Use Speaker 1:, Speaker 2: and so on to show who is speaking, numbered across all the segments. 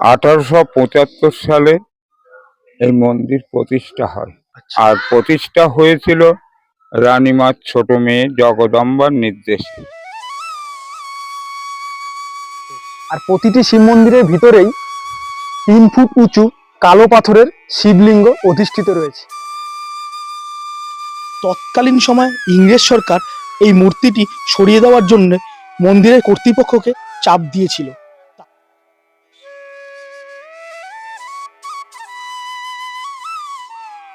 Speaker 1: আঠারোশো পঁচাত্তর সালে এই মন্দির প্রতিষ্ঠা হয়।
Speaker 2: আচ্ছা।
Speaker 1: আর প্রতিষ্ঠা হয়েছিল রানীমার ছোট মেয়ে জগদম্বার নির্দেশে।
Speaker 2: আর প্রতিটি শিব মন্দিরের ভিতরেই তিন ফুট উঁচু কালো পাথরের শিবলিঙ্গ অধিষ্ঠিত রয়েছে। তৎকালীন সময় ইংরেজ সরকার এই মূর্তিটি সরিয়ে দেওয়ার জন্য মন্দিরের কর্তৃপক্ষকে চাপ দিয়েছিল।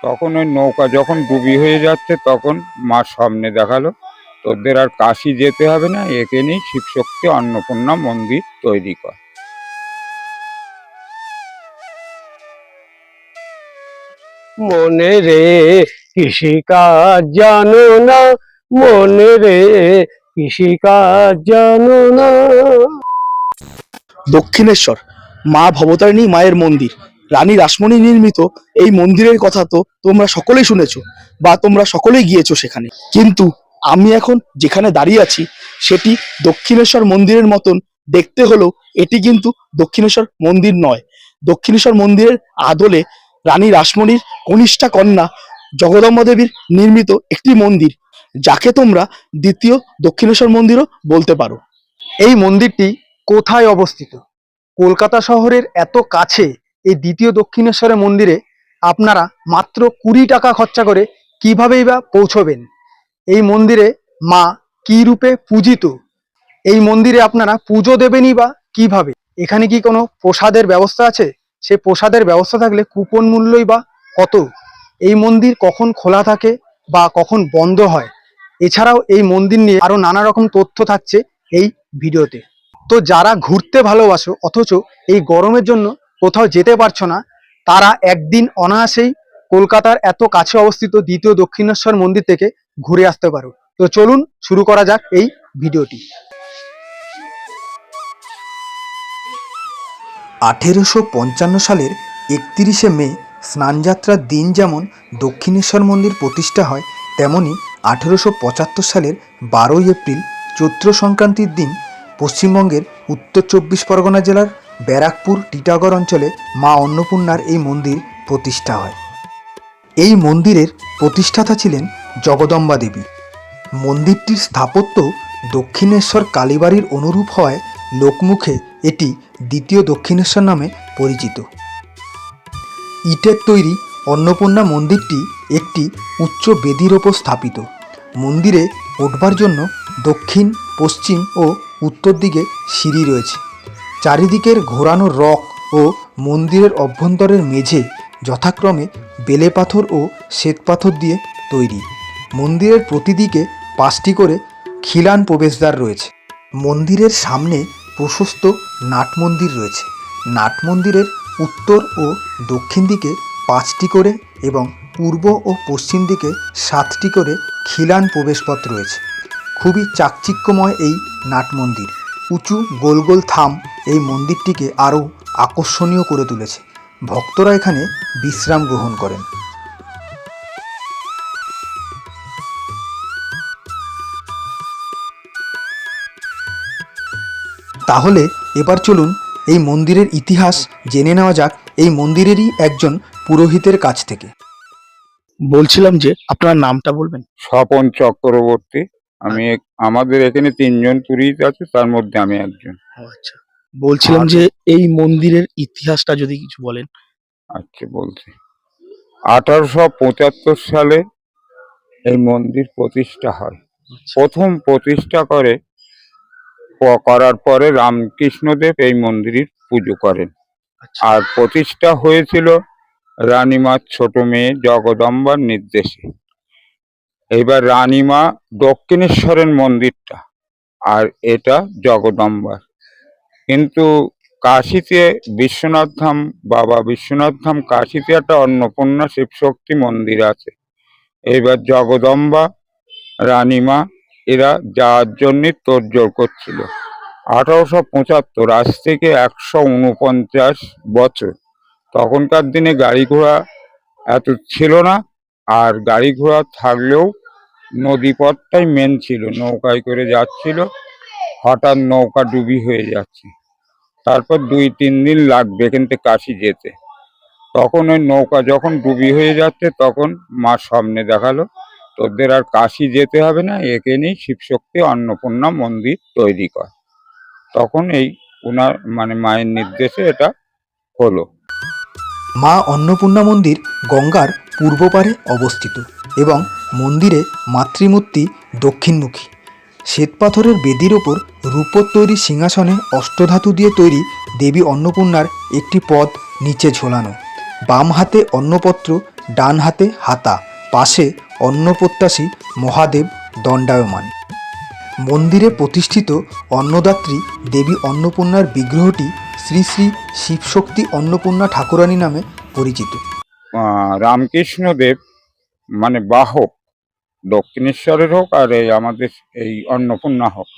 Speaker 1: তখন ওই নৌকা যখন ডুবি হয়ে যাচ্ছে তখন মা সামনে দেখাল তোদের আর কাশি যেতে হবে না এখানেই শিবশক্তি অন্নপূর্ণা মন্দির তৈরি কর।
Speaker 3: মনে রে কৃষিকাজ জানো না মনে রে কৃষিকাজ জানো না।
Speaker 2: দক্ষিণেশ্বর মা ভবতারিণী মায়ের মন্দির। রানী রাসমণি নির্মিত এই মন্দিরের কথা তো তোমরা সকলেই শুনেছো বা তোমরা সকলেই গিয়েছো সেখানে। কিন্তু আমি এখন যেখানে দাঁড়িয়ে আছি, সেটি দক্ষিণেশ্বর মন্দিরের মতন দেখতে হলেও এটি কিন্তু দক্ষিণেশ্বর মন্দির নয়। দক্ষিণেশ্বর মন্দিরের আদলে রানী রাসমণির কনিষ্ঠা কন্যা জগদম্বা দেবীর নির্মিত একটি মন্দির, যাকে তোমরা দ্বিতীয় দক্ষিণেশ্বর মন্দিরও বলতে পারো। এই মন্দিরটি কোথায় অবস্থিত? কলকাতা শহরের এত কাছে এই দ্বিতীয় দক্ষিণেশ্বরের মন্দিরে আপনারা মাত্র কুড়ি টাকা খরচা করে কিভাবেই বা পৌঁছবেন? এই মন্দিরে মা কি রূপে পূজিত? এই মন্দিরে আপনারা পুজো দেবেনই বা কীভাবে? এখানে কি কোনো প্রসাদের ব্যবস্থা আছে? সে প্রসাদের ব্যবস্থা থাকলে কুপন মূল্যই বা কত? এই মন্দির কখন খোলা থাকে বা কখন বন্ধ হয়? এছাড়াও এই মন্দির নিয়ে আরও নানা রকম তথ্য থাকছে এই ভিডিওতে। তো যারা ঘুরতে ভালোবাসো, অথচ এই গরমের জন্য কোথাও যেতে পারছ না, তারা একদিন অনায়াসেই কলকাতার এত কাছে অবস্থিত দ্বিতীয় দক্ষিণেশ্বর মন্দির থেকে ঘুরে আসতে পারো। তো চলুন শুরু করা যাক এই ভিডিওটি।
Speaker 4: আঠেরোশো পঞ্চান্ন সালের একত্রিশে মে স্নানযাত্রার দিন যেমন দক্ষিণেশ্বর মন্দির প্রতিষ্ঠা হয়, তেমনি আঠেরোশো পঁচাত্তর সালের বারোই এপ্রিল চৈত্র সংক্রান্তির দিন পশ্চিমবঙ্গের উত্তর চব্বিশ পরগনা জেলার ব্যারাকপুর টিটাগড় অঞ্চলে মা অন্নপূর্ণার এই মন্দির প্রতিষ্ঠা হয়। এই মন্দিরের প্রতিষ্ঠাতা ছিলেন জগদম্বা দেবী। মন্দিরটির স্থাপত্য দক্ষিণেশ্বর কালীবাড়ির অনুরূপ হয় লোকমুখে এটি দ্বিতীয় দক্ষিণেশ্বর নামে পরিচিত। ইটের তৈরি অন্নপূর্ণা মন্দিরটি একটি উচ্চ বেদির ওপর স্থাপিত। মন্দিরে উঠবার জন্য দক্ষিণ, পশ্চিম ও উত্তর দিকে সিঁড়ি রয়েছে। চারিদিকের ঘোরানো রক ও মন্দিরের অভ্যন্তরের মেঝে যথাক্রমে বেলে পাথর ও শ্বেত পাথর দিয়ে তৈরি। মন্দিরের প্রতিদিকে পাঁচটি করে খিলান প্রবেশদ্বার রয়েছে। মন্দিরের সামনে প্রশস্ত নাট মন্দির রয়েছে। নাট মন্দিরের উত্তর ও দক্ষিণ দিকে পাঁচটি করে এবং পূর্ব ও পশ্চিম দিকে সাতটি করে খিলান প্রবেশপথ রয়েছে। খুবই চাকচিক্যময় এই নাট মন্দির। উঁচু গোল গোল থাম এই মন্দিরটিকে আরও আকর্ষণীয় করে তুলেছে। ভক্তরা এখানে বিশ্রাম গ্রহণ করেন। তাহলে এবার চলুন এই মন্দিরের ইতিহাস জেনে নেওয়া যাক। এই মন্দিরেরই একজন পুরোহিতের কাছ থেকে।
Speaker 2: বলছিলাম যে আপনার নামটা বলবেন।
Speaker 1: স্বপন চক্রবর্তী। আমি এক- আমাদের এখানে তিনজন পুরোহিত আছে তার মধ্যে আমি একজন।
Speaker 2: আচ্ছা। বলছিলাম যে এই মন্দিরের ইতিহাসটা যদি কিছু বলেন।
Speaker 1: আচ্ছা বলছি। আঠারোশো পঁচাত্তর সালে এই মন্দির প্রতিষ্ঠা হয়। প্রথম প্রতিষ্ঠা করে প- করার পরে রামকৃষ্ণদেব এই মন্দিরের পুজো করেন।
Speaker 2: আচ্ছা।
Speaker 1: আর প্রতিষ্ঠা হয়েছিল রানীমার ছোট মেয়ে জগদম্বার নির্দেশে। এবার রানীমা দক্ষিণেশ্বরের মন্দিরটা, আর এটা জগদম্বার। কিন্তু কাশিতে বিশ্বনাথ ধাম, বাবা বিশ্বনাথ ধাম, কাশিতে একটা অন্নপূর্ণা শিবশক্তি মন্দির আছে। এবার জগদম্বা, রানীমা, এরা যাওয়ার জন্যে তোড়জোড় করছিল। আঠারোশো পঁচাত্তর, আজ থেকে একশো উনপঞ্চাশ বছর। তখনকার দিনে গাড়ি ঘোড়া এত ছিল না আর গাড়ি ঘোড়া থাকলেও নদীপথটাই মেন ছিল, নৌকায় করে যাচ্ছিল, হঠাৎ নৌকা ডুবি হয়ে যাচ্ছে। তারপর দুই, তিন দিন লাগবে এখান থেকে কাশি যেতে। তখন ওই নৌকা যখন ডুবি হয়ে যাচ্ছে, তখন মা সামনে দেখাল, তোদের আর কাশি যেতে হবে না, একে এখানেই শিবশক্তি অন্নপূর্ণা মন্দির তৈরি কর। তখন এই ওনার মানে মায়ের নির্দেশে এটা হলো।
Speaker 4: মা অন্নপূর্ণা মন্দির গঙ্গার পূর্ব পারে অবস্থিত এবং মন্দিরে মাতৃমূর্তি দক্ষিণমুখী। শ্বেতপাথরের বেদির ওপর রূপোর তৈরি সিংহাসনে অষ্টধাতু দিয়ে তৈরি দেবী অন্নপূর্ণার একটি পদ নিচে ঝোলানো। বাম হাতে অন্নপত্র, ডান হাতে হাতা, পাশে অন্নপ্রত্যাশী মহাদেব দণ্ডায়মান। মন্দিরে প্রতিষ্ঠিত অন্নদাত্রী দেবী অন্নপূর্ণার বিগ্রহটি শ্রী শ্রী শিবশক্তি অন্নপূর্ণা ঠাকুরানী নামে পরিচিত।
Speaker 1: রামকৃষ্ণদেব মানে বাহক দক্ষিণেশ্বরের হোক আর এই আমাদের এই অন্নপূর্ণা হোক।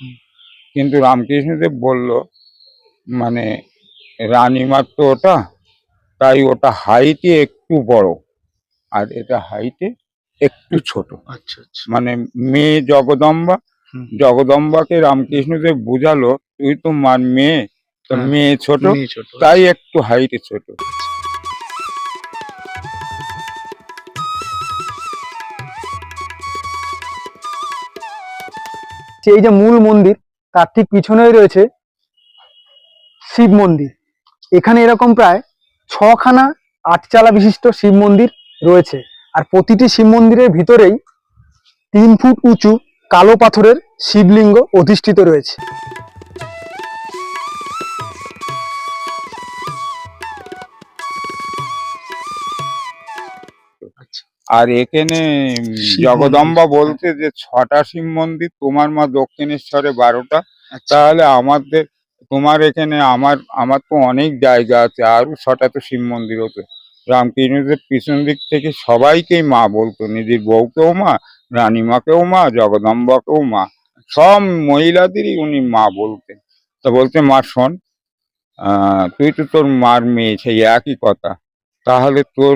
Speaker 1: কিন্তু রামকৃষ্ণদেব বলল মানে রানীমার তো ওটা তাই ওটা হাইটে একটু বড় আর এটা হাইটে একটু ছোট।
Speaker 2: আচ্ছা আচ্ছা।
Speaker 1: মানে মেয়ে জগদম্বা। জগদম্বাকে রামকৃষ্ণদেব বুঝালো তুই তো মার মেয়ে তো
Speaker 2: হ্যাঁ।
Speaker 1: মেয়ে ছোট
Speaker 2: মেয়ে ছোট।
Speaker 1: তাই একটু হাইটে ছোট।
Speaker 5: যে এই যে মূল মন্দির, তার ঠিক পিছনেই রয়েছে শিব মন্দির। এখানে এরকম প্রায় ছখানা আটচালা বিশিষ্ট শিব মন্দির রয়েছে। আর প্রতিটি শিব মন্দিরের ভিতরেই তিন ফুট উঁচু কালো পাথরের শিবলিঙ্গ অধিষ্ঠিত রয়েছে।
Speaker 1: আর এখানে জগদম্বা। বলছে যে ছটা শিব মন্দির তোমার মা দক্ষিণেশ্বরে বারোটা।
Speaker 2: আচ্ছা।
Speaker 1: তাহলে আমাদের তোমার এখানে আমার আমার তো অনেক জায়গা আছে আরও ছটা তো শিব মন্দির হতো রামকৃষ্ণদের পিছন দিক থেকে সবাইকেই মা বলতো নিজের বউকেও মা রানীমাকেও মা জগদম্বাকেও মা। সব মহিলাদেরই উনি মা বলতেন। তা বলতে মা শোন আহ, তুই তো তোর মার মেয়ে সেই একই কথা। তাহলে তোর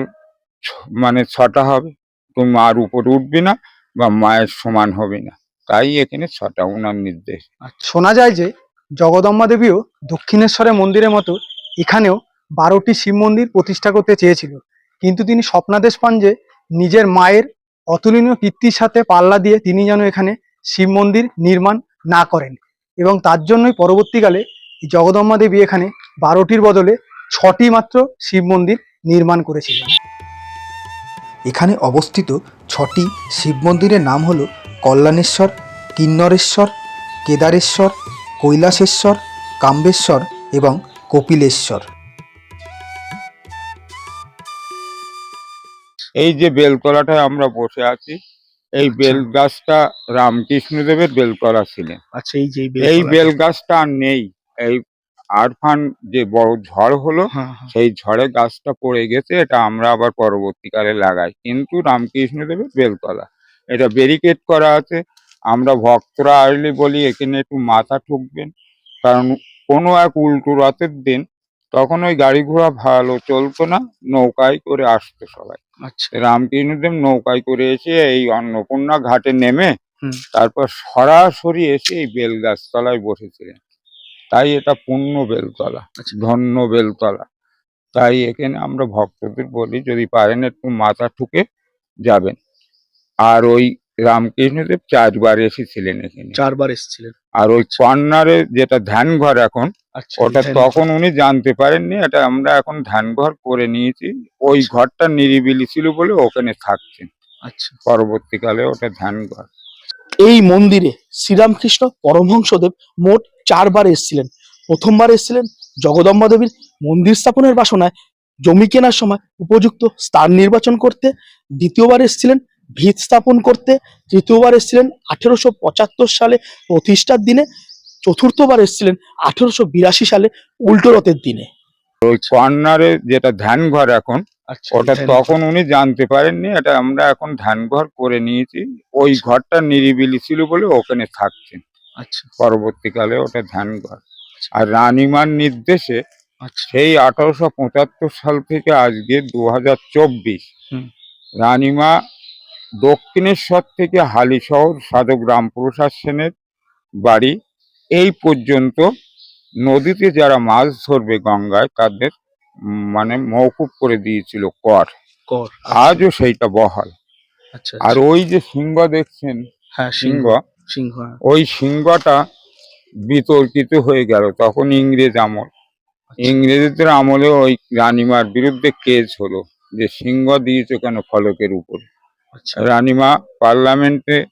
Speaker 1: মানে ছটা হবে। তুই মার উপর উঠবি না বা মায়ের সমান হবে না। তাই এখানে ছটা উনার নির্দেশ।
Speaker 5: শোনা যায় যে জগদম্বা দেবীও দক্ষিণেশ্বরের মন্দিরের মতো এখানেও বারোটি শিব মন্দির প্রতিষ্ঠা করতে চেয়েছিল। কিন্তু তিনি স্বপ্নাদেশ পান যে নিজের মায়ের অতুলনীয় কীর্তির সাথে পাল্লা দিয়ে তিনি যেন এখানে শিব মন্দির নির্মাণ না করেন এবং তার জন্যই পরবর্তীকালে এই জগদম্বা দেবী এখানে বারোটির বদলে ছটি মাত্র শিব মন্দির নির্মাণ করেছিলেন।
Speaker 4: এখানে অবস্থিত ছটি শিব মন্দিরের নাম হল কল্যাণেশ্বর কিন্নরেশ্বর কেদারেশ্বর কৈলাসেশ্বর কাম্বেশ্বর এবং কপিলেশ্বর।
Speaker 1: এই যে বেলতলাটায় আমরা বসে আছি এই বেল গাছটা রামকৃষ্ণদেবের বেলকলা ছিলেন
Speaker 2: আচ্ছা এই যে
Speaker 1: এই বেল গাছটা আর নেই এই আরফান যে বড় ঝড় হলো
Speaker 2: হ্যাঁ হ্যাঁ।
Speaker 1: সেই ঝড়ে গাছটা পড়ে গেছে এটা আমরা আবার পরবর্তীকালে লাগাই। কিন্তু রামকৃষ্ণদেবের বেলতলা। এটা ব্যারিকেড করা আছে। আমরা ভক্তরা আসলে বলি এখানে একটু মাথা ঠুকবেন। কারণ কোনো এক উল্টো রথের দিন তখন ওই গাড়ি ঘোড়া ভালো চলতো না নৌকায় করে আসতো সবাই।
Speaker 2: আচ্ছা।
Speaker 1: রামকৃষ্ণদেব নৌকায় করে এসে এই অন্নপূর্ণা ঘাটে নেমে তারপর সরাসরি এসে এই বেলগাছ তলায় বসেছিলেন। তাই এটা পূর্ণ বেলতলা
Speaker 2: আচ্ছা।
Speaker 1: ধন্য বেলতলা। তাই এখানে আমরা ভক্তদের বলি যদি পারেন একটু মাথা ঠুকে যাবেন। আর ওই রামকৃষ্ণদেব চারবার এসেছিলেন এখানে।
Speaker 2: চারবার এসেছিলেন।
Speaker 1: আর ওই কর্নারে যেটা ধ্যান ঘর এখন
Speaker 2: আচ্ছা
Speaker 1: ওটা তখন উনি জানতে পারেননি এটা আমরা এখন ধ্যান ঘর করে নিয়েছি। ওই ঘরটা নিরিবিলি ছিল বলে ওখানে থাকছেন।
Speaker 2: আচ্ছা।
Speaker 1: পরবর্তীকালে ওটা ধ্যান ঘর
Speaker 2: এই মন্দিরে শ্রীরামকৃষ্ণ পরমহংসদেব মোট চারবার এসেছিলেন। প্রথমবার এসেছিলেন জগদম্বা দেবীর মন্দির স্থাপনের বাসনায় জমি কেনার সময় উপযুক্ত স্থান নির্বাচন করতে দ্বিতীয়বার এসেছিলেন ভিত স্থাপন করতে তৃতীয়বার এসেছিলেন আঠেরোশো পঁচাত্তর সালে প্রতিষ্ঠার দিনে চতুর্থবার এসেছিলেন আঠেরোশো বিরাশি সালে উল্টো রথের দিনে।
Speaker 1: ওই কর্নারে যেটা ধ্যান ঘর এখন
Speaker 2: আচ্ছা
Speaker 1: ওটা তখন উনি জানতে পারেননি এটা আমরা এখন ধ্যান ঘর করে নিয়েছি। ওই ঘরটা নিরিবিলি ছিল বলে ওখানে থাকছেন পরবর্তীকালে ওটা ধ্যান ঘর আর রানীমার নির্দেশে
Speaker 2: আচ্ছা।
Speaker 1: সেই আঠারোশো পঁচাত্তর সাল থেকে আজকে দু হাজার চব্বিশ। রানীমা দক্ষিণেশ্বর থেকে হালিশহর সাধক রামপ্রসাদ সেনের বাড়ি এই পর্যন্ত নদীতে যারা মাছ ধরবে গঙ্গায় তাদের মানে মৌকুব করে দিয়েছিল কর।
Speaker 2: কর।
Speaker 1: আজও সেইটা বহাল।
Speaker 2: আচ্ছা
Speaker 1: আর ওই যে সিংহ দেখছেন
Speaker 2: হ্যাঁ
Speaker 1: সিংহ
Speaker 2: সিংহ।
Speaker 1: ওই সিংহটা বিতর্কিত হয়ে গেল তখন ইংরেজ আমল। ইংরেজদের আমলে ওই রানীমার বিরুদ্ধে কেস হলো যে সিংহ দিয়েছে কেন ফলকের উপর।
Speaker 2: আচ্ছা।
Speaker 1: রানীমা পার্লামেন্টে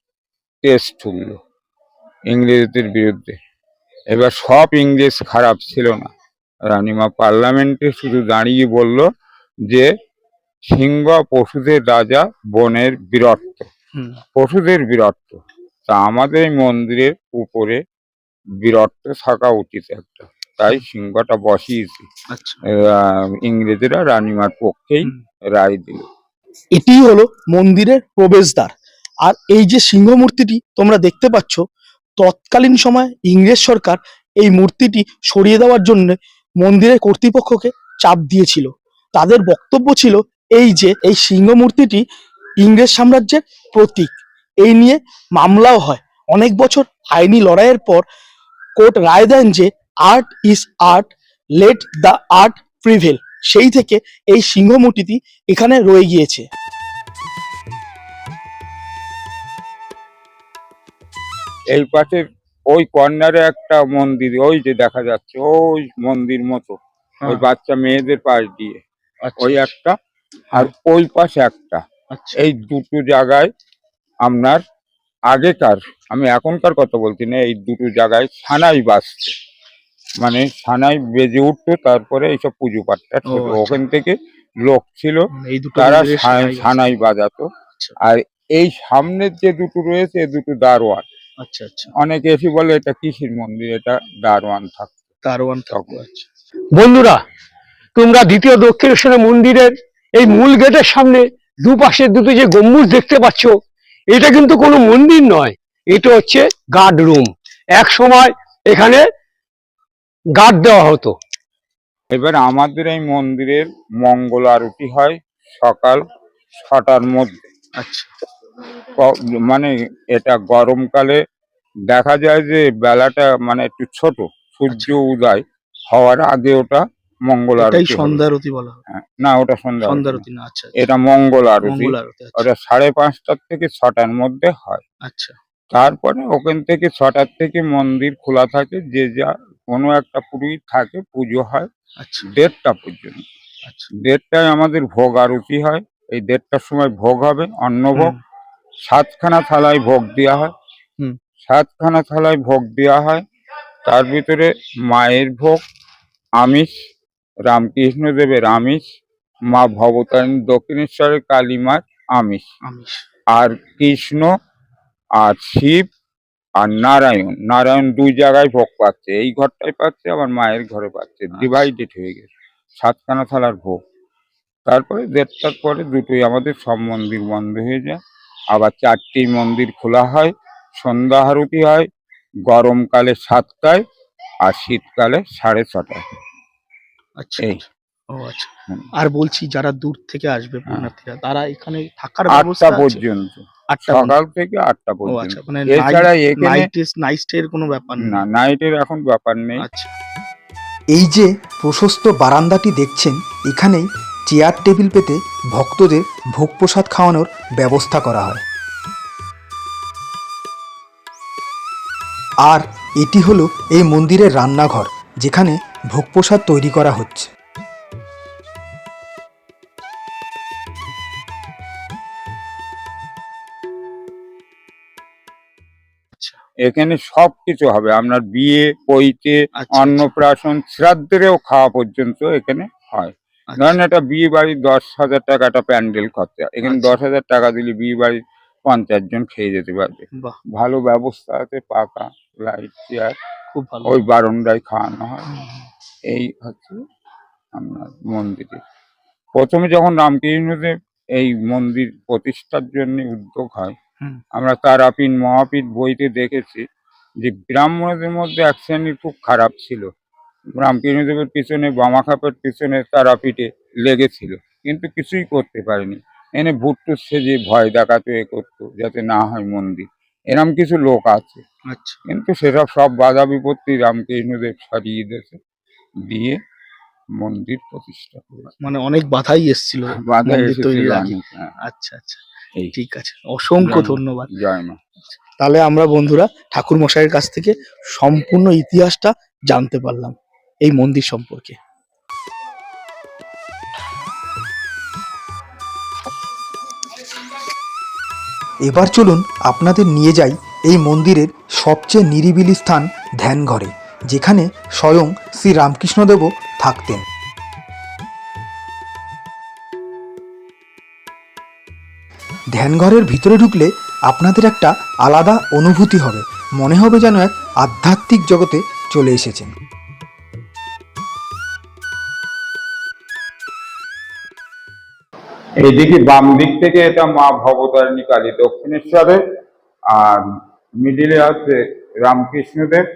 Speaker 1: কেস তুললো ইংরেজদের বিরুদ্ধে। এবার সব ইংরেজ খারাপ ছিল না। রানীমা পার্লামেন্টে শুধু দাঁড়িয়ে বলল যে সিংহ পশুদের রাজা বনের বীরত্ব। পশুদের বীরত্ব। তা আমাদের এই মন্দিরের উপরে বীরত্ব থাকা উচিত একটা। তাই সিংহটা বসিয়েছি।
Speaker 2: আচ্ছা।
Speaker 1: আহ, ইংরেজরা রানীমার পক্ষেই রায় দিল।
Speaker 2: এটি হলো মন্দিরের প্রবেশদ্বার। আর এই যে সিংহ মূর্তিটি তোমরা দেখতে পাচ্ছ তৎকালীন সময় ইংরেজ সরকার এই মূর্তিটি সরিয়ে দেওয়ার জন্য মন্দিরের কর্তৃপক্ষকে চাপ দিয়েছিল। তাদের বক্তব্য ছিল এই যে এই সিংহ মূর্তিটি ইংরেজ সাম্রাজ্যের প্রতীক। এই নিয়ে মামলাও হয়। অনেক বছর আইনি লড়াইয়ের পর কোর্ট রায় দেন যে art is art let the art prevail. সেই থেকে এই সিংহ মূর্তিটি এখানে রয়ে গিয়েছে।
Speaker 1: এই পাশে ওই কর্নারে একটা মন্দির ওই যে দেখা যাচ্ছে ওই মন্দির মতো। ওই বাচ্চা মেয়েদের পাশ দিয়ে। ওই একটা আর ওই পাশে একটা।
Speaker 2: আচ্ছা।
Speaker 1: এই দুটো জায়গায় আপনার আগেকার আমি এখনকার কথা বলছি না এই দুটো জায়গায় সানাই বাজছে মানে সানাই বেজে উঠতো তারপরে এইসব পুজো পাঠটা।
Speaker 2: আচ্ছা।
Speaker 1: ওখান থেকে লোক ছিল
Speaker 2: এই দুটো
Speaker 1: তারা।
Speaker 2: সানাই
Speaker 1: বাজাতো
Speaker 2: আচ্ছা।
Speaker 1: আর এই সামনের যে দুটো রয়েছে দুটো দারোয়ান
Speaker 2: আচ্ছা আচ্ছা
Speaker 1: অনেকে এসে বলে এটা কিসের মন্দির এটা দারোয়ান থাকতো
Speaker 2: দারোয়ান। আচ্ছা
Speaker 3: বন্ধুরা তোমরা দ্বিতীয় দক্ষিণেশ্বর মন্দিরের এই মূল গেটের সামনে দুপাশে দুটো যে গম্বুজ দেখতে পাচ্ছ এটা কিন্তু কোনো মন্দির নয় এটা হচ্ছে গার্ড রুম এক সময় এখানে গার্ড দেওয়া হতো।
Speaker 1: এবার আমাদের এই মন্দিরের মঙ্গল আরতি হয় সকাল ছটার মধ্যে।
Speaker 2: আচ্ছা।
Speaker 1: মানে এটা গরমকালে দেখা যায় যে বেলাটা মানে একটু ছোট সূর্য উদয় হওয়ার আগে ওটা মঙ্গল আরতি।
Speaker 2: সন্ধ্যারতি বলা হয়।
Speaker 1: না ওটা সন্ধ্যা
Speaker 2: সন্ধ্যারতি না। আচ্ছা
Speaker 1: এটা মঙ্গল আরতি।
Speaker 2: আচ্ছা।
Speaker 1: ওটা সাড়ে পাঁচটার থেকে ছটার মধ্যে হয়।
Speaker 2: আচ্ছা।
Speaker 1: তারপরে ওখান থেকে ছটার থেকে মন্দির খোলা থাকে যে যা কোনো একটা পুরোহিত থাকে পুজো হয়
Speaker 2: আচ্ছা।
Speaker 1: দেড়টা পর্যন্ত।
Speaker 2: আচ্ছা।
Speaker 1: দেড়টায় আমাদের ভোগ আরতি হয়। এই দেড়টার সময় ভোগ হবে অন্নভোগ।
Speaker 2: হুম,
Speaker 1: সাতখানা থালায় ভোগ দেওয়া হয়।
Speaker 2: হুম।
Speaker 1: সাতখানা থালায় ভোগ দেওয়া হয়। তার ভিতরে মায়ের ভোগ আমিষ রামকৃষ্ণ দেবের আমিষ মা ভবতারিণী দক্ষিণেশ্বরের কালীমার আমিষ।
Speaker 2: আমিষ।
Speaker 1: আর কৃষ্ণ আর শিব আর নারায়ণ। নারায়ণ দুই জায়গায় ভোগ পাচ্ছে। এই ঘরটায় পাচ্ছে আবার মায়ের ঘরে পাচ্ছে। ডিভাইডেড হয়ে গেছে। সাতখানা থালার ভোগ। তারপরে দেড়টার পরে দুটোই আমাদের সব মন্দির বন্ধ হয়ে যায়। আবার চারটি মন্দির খোলা হয়। সন্ধ্যা আরতি হয়। গরমকালে সাতটায় আর শীতকালে সাড়ে ছটায়।
Speaker 2: আচ্ছা।
Speaker 1: এই।
Speaker 2: ও আচ্ছা। আর বলছি যারা দূর থেকে আসবে পুণ্যার্থীরা তারা এখানে থাকার
Speaker 1: আটটা
Speaker 2: ব্যবস্থা আছে?
Speaker 1: পর্যন্ত।
Speaker 2: আটটা
Speaker 1: সকাল থেকে আটটা
Speaker 2: ও
Speaker 1: পর্যন্ত।
Speaker 2: আচ্ছা মানে
Speaker 1: এছাড়া এখানে
Speaker 2: নাইট নাইট এর কোনো ব্যাপার নেই?
Speaker 1: না নাইটের এখন ব্যাপার নেই।
Speaker 2: আচ্ছা।
Speaker 4: এই যে প্রশস্ত বারান্দাটি দেখছেন এখানেই চেয়ার টেবিল পেতে ভক্তদের ভোগ প্রসাদ খাওয়ানোর ব্যবস্থা করা হয়। আর এটি হলো এই মন্দিরের রান্নাঘর যেখানে ভোগ প্রসাদ তৈরি করা হচ্ছে।
Speaker 1: এখানে সব কিছু হবে। আপনার বিয়ে পৈতে
Speaker 2: আচ্ছা,
Speaker 1: অন্নপ্রাশন শ্রাদ্ধেরও খাওয়া পর্যন্ত এখানে হয়।
Speaker 2: আচ্ছা,
Speaker 1: ধরেন একটা বিয়ে বাড়ি দশ হাজার টাকা একটা প্যান্ডেল খরচা। এখানে
Speaker 2: আচ্ছা।
Speaker 1: দশ হাজার টাকা দিলে বিয়ে বাড়ির পঞ্চাশ জন খেয়ে যেতে পারবে। ভালো ব্যবস্থা আছে পাকা লাইট চেয়ার।
Speaker 2: খুব ভালো
Speaker 1: ওই বারন্দায় খাওয়ানো হয়। এই হচ্ছে আপনার মন্দিরে। প্রথমে যখন রামকৃষ্ণদেব এই মন্দির প্রতিষ্ঠার জন্য উদ্যোগ হয় আমরা তারাপীঠ মহাপীঠ বইতে দেখেছি যে ব্রাহ্মণদের মধ্যে এক শ্রেণির খুব খারাপ ছিল। রামকৃষ্ণদেবের পিছনে বামাখাপের পিছনে তারাপীঠে লেগেছিল কিন্তু কিছুই করতে পারেনি। এনে ভুট্টু সেজে ভয় দেখাতো এ করতো যাতে না হয় মন্দির। এরম কিছু লোক আছে।
Speaker 2: আচ্ছা।
Speaker 1: কিন্তু সেসব সব বাধা বিপত্তি রামকৃষ্ণদেব সারিয়ে দিয়েছে দিয়ে মন্দির প্রতিষ্ঠা করেছে।
Speaker 2: মানে অনেক বাধাই এসেছিল
Speaker 1: বাধা হ্যাঁ,
Speaker 2: আচ্ছা আচ্ছা। ঠিক আছে। অসংখ্য ধন্যবাদ।
Speaker 1: জয় মা।
Speaker 2: তাহলে আমরা বন্ধুরা ঠাকুর মশাইয়ের কাছ থেকে সম্পূর্ণ ইতিহাসটা জানতে পারলাম এই মন্দির সম্পর্কে।
Speaker 4: এবার চলুন আপনাদের নিয়ে যাই এই মন্দিরের সবচেয়ে নিরিবিলি স্থান ধ্যানঘরে, যেখানে স্বয়ং শ্রী রামকৃষ্ণদেবও থাকতেন। ধ্যানঘরের ভিতরে ঢুকলে আপনাদের একটা আলাদা অনুভূতি হবে, মনে হবে যেন এক আধ্যাত্মিক জগতে চলে এসেছেন।
Speaker 1: এইদিকে বাম দিক থেকে এটা মা ভবতারিণী কালী দক্ষিণেশ্বরে, আর মিডিলে আছে রামকৃষ্ণদেব,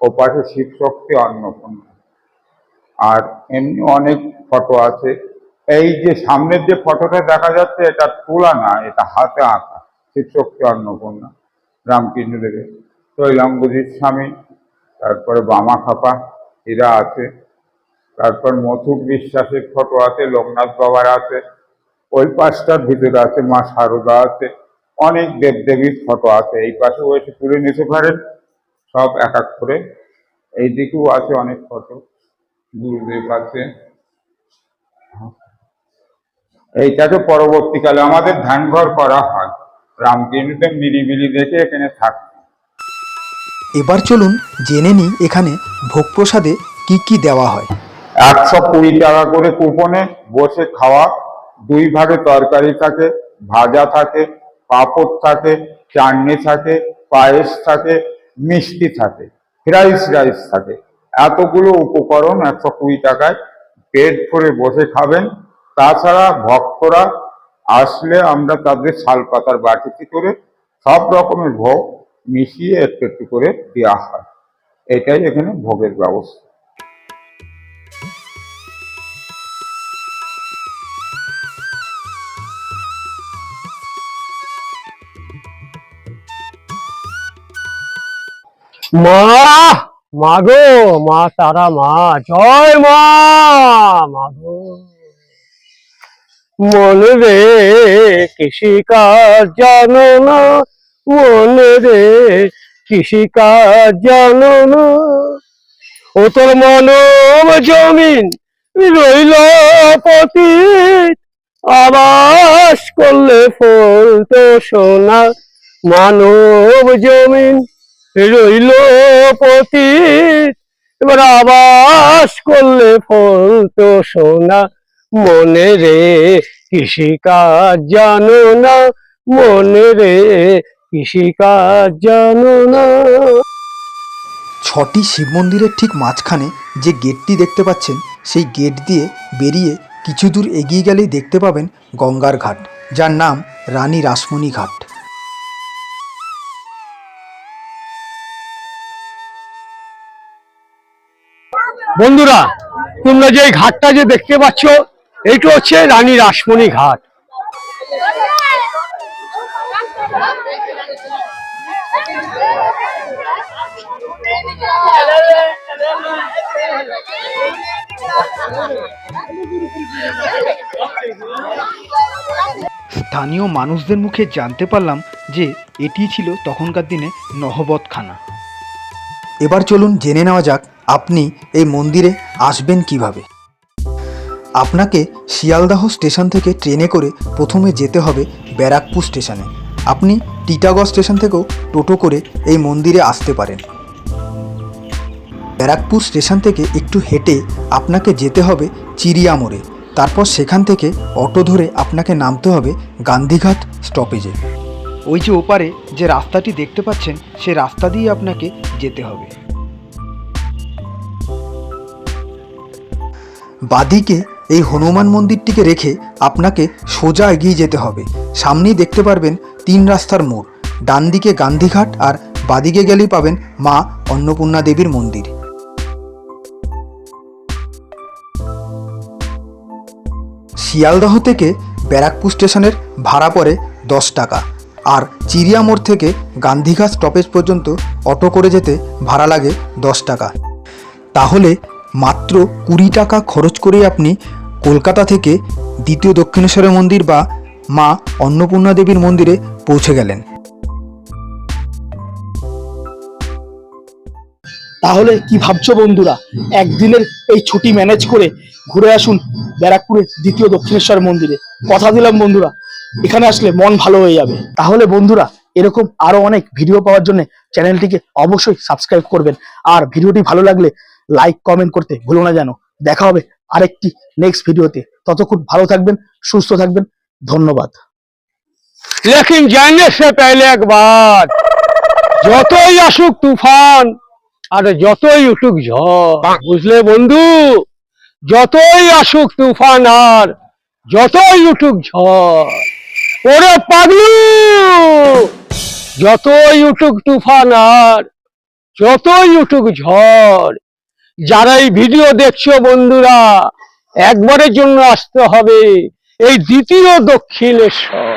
Speaker 1: ও পাশে শিবশক্তি অন্নপূর্ণা। আর এমনি অনেক ফটো আছে। এই যে সামনের যে ফটোটা দেখা যাচ্ছে, এটা তোলা না, এটা হাতে আঁকা শিবশক্তি অন্নপূর্ণা, রামকৃষ্ণদেবের। তৈলাঙ্গুজির স্বামী তারপরে বামা খাপা এরা আছে। তারপর মথুর বিশ্বাসের ফটো আছে, লোকনাথ বাবার আছে। ওই পাশটার ভিতরে আছে মা শারদা আছে অনেক দেবদেবীর ফটো আছে। এই পাশে এসে তুলে নিতে পারেন। সব এক এক করে। এই দিকেও আছে অনেক ফটো। গুরুদেব আছে। এইটাকে পরবর্তীকালে আমাদের ধ্যানঘর করা হয়। রামকৃষ্ণদেব নিরিবিলি দেখে এখানে থাকে।
Speaker 4: এবার চলুন জেনে নিই এখানে ভোগ প্রসাদে কি কি দেওয়া হয়।
Speaker 1: একশো কুড়ি টাকা করে কুপনে বসে খাওয়া দুই ভাগে তরকারি থাকে, ভাজা থাকে, পাঁপড় থাকে, চাটনি থাকে, পায়েস থাকে, মিষ্টি থাকে ফ্রাইস রাইস থাকে। এতগুলো উপকরণ একশো কুড়ি টাকায় পেট ভরে বসে খাবেন। তাছাড়া ভক্তরা আসলে আমরা তাদের শাল পাতার বাটিতে করে সব রকমের ভোগ মিশিয়ে একটু একটু করে দেওয়া হয়। এটাই এখানে ভোগের ব্যবস্থা।
Speaker 3: মা মা গো, মা তারা মা, জয় মা মা গো। মনে রে কৃষিকাজ জানো না মনে রে কৃষিকাজ জানো না। ও তোর মানব জমিন রইল পতি আবাস করলে ফল তো সোনা মানব জমিন। রইল পতিত এবার আবাস করলে ফল তো সোনা। মনে রে, কৃষিকাজ জানো না। মনে রে, কৃষিকাজ জানো না।
Speaker 4: ছটি শিব মন্দিরের ঠিক মাঝখানে যে গেটটি দেখতে পাচ্ছেন, সেই গেট দিয়ে বেরিয়ে কিছু দূর এগিয়ে গেলেই দেখতে পাবেন গঙ্গার ঘাট, যার নাম রানী রাসমণি ঘাট।
Speaker 3: বন্ধুরা, তোমরা যে ঘাটটা যে দেখতে পাচ্ছ, এইটা হচ্ছে রানী রাসমণি ঘাট।
Speaker 4: স্থানীয় মানুষদের মুখে জানতে পারলাম যে এটি ছিল তখনকার দিনে নহবতখানা। এবার চলুন জেনে নেওয়া যাক আপনি এই মন্দিরে আসবেন কীভাবে। আপনাকে শিয়ালদাহ স্টেশন থেকে ট্রেনে করে প্রথমে যেতে হবে ব্যারাকপুর স্টেশনে। আপনি টিটাগড় স্টেশন থেকেও টোটো করে এই মন্দিরে আসতে পারেন। ব্যারাকপুর স্টেশন থেকে একটু হেঁটে আপনাকে যেতে হবে চিড়িয়া মোড়ে। তারপর সেখান থেকে অটো ধরে আপনাকে নামতে হবে গান্ধীঘাট স্টপেজে। ওই যে ওপারে যে রাস্তাটি দেখতে পাচ্ছেন, সে রাস্তা দিয়ে আপনাকে যেতে হবে। বাদিকে এই হনুমান মন্দিরটিকে রেখে আপনাকে সোজা এগিয়ে যেতে হবে। সামনেই দেখতে পারবেন তিন রাস্তার মোড়। ডান দিকে গান্ধীঘাট আর বাদিকে গেলেই পাবেন মা অন্নপূর্ণা দেবীর মন্দির। শিয়ালদহ থেকে ব্যারাকপুর স্টেশনের ভাড়া পড়ে দশ টাকা। আর চিড়িয়া মোড় থেকে গান্ধীঘাট স্টপেজ পর্যন্ত অটো করে যেতে ভাড়া লাগে দশ টাকা। তাহলে মাত্র কুড়ি টাকা খরচ করেই আপনি কলকাতা থেকে দ্বিতীয় দক্ষিণেশ্বরের মন্দির বা মা অন্নপূর্ণা দেবীর মন্দিরে পৌঁছে গেলেন।
Speaker 2: তাহলে কি ভাবছ বন্ধুরা? একদিনের এই ছুটি ম্যানেজ করে ঘুরে আসুন ব্যারাকপুরের দ্বিতীয় দক্ষিণেশ্বর মন্দিরে। কথা দিলাম বন্ধুরা। এখানে আসলে মন ভালো হয়ে যাবে। তাহলে বন্ধুরা এরকম আরও অনেক ভিডিও পাওয়ার জন্য চ্যানেলটিকে অবশ্যই সাবস্ক্রাইব করবেন। আর ভিডিওটি ভালো লাগলে লাইক কমেন্ট করতে ভুলো না যেন। দেখা হবে আরেকটি নেক্সট ভিডিওতে ততক্ষণ ভালো থাকবেন সুস্থ থাকবেন। ধন্যবাদ।
Speaker 3: একবার। যতই আসুক তুফান আর যতই উঠুক ঝড় বুঝলে বন্ধু? যতই আসুক তুফান আর যতই উঠুক ঝড়। ওরে পাগলু! যতই উঠুক তুফান আর, যতই উঠুক ঝড়, যারা এই ভিডিও দেখছ বন্ধুরা, একবারের জন্য আসতে হবে এই দ্বিতীয় দক্ষিণেশ্বর।